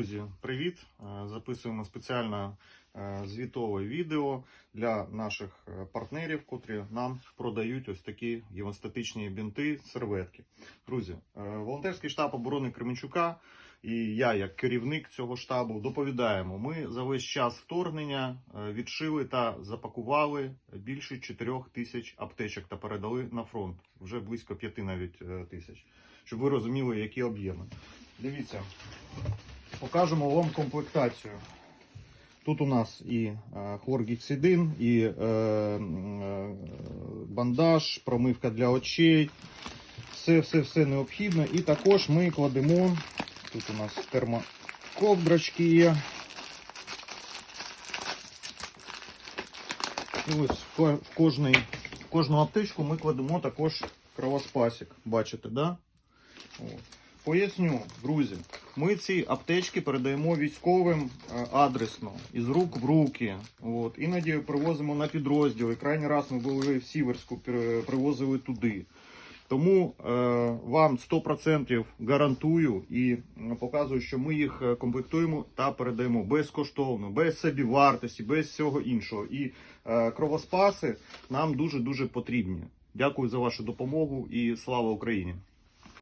Друзі, привіт! Е, Записуємо спеціальне звітове відео для наших е, партнерів, котрі нам продають ось такі гемостатичні бінти, серветки. Друзі, е, волонтерський штаб оборони Кременчука і я, як керівник цього штабу, доповідаємо. Ми за весь час вторгнення відшили та запакували більше 4 тисяч аптечок та передали на фронт. Вже близько 5 навіть тисяч. Щоб ви розуміли, які об'єми. Дивіться. Покажемо вам комплектацію. Тут у нас і е, хлоргексидин, і е, е, бандаж, промивка для очей. Все, все, все необхідно. І також ми кладемо. Тут у нас термоковдрочки є. І ось в кожний, в кожну аптечку ми кладемо також кровоспасік. Бачите, да? Поясню, друзі, ми ці аптечки передаємо військовим е, адресно, із рук в руки. От. Іноді привозимо на підрозділи. Крайній раз ми були в Сіверську, привозили туди. Тому е, вам 100% гарантую і показую, що ми їх е, комплектуємо та передаємо безкоштовно, без собівартості, без всього іншого. І е, кровоспаси нам дуже дуже потрібні. Дякую за вашу допомогу і слава Україні!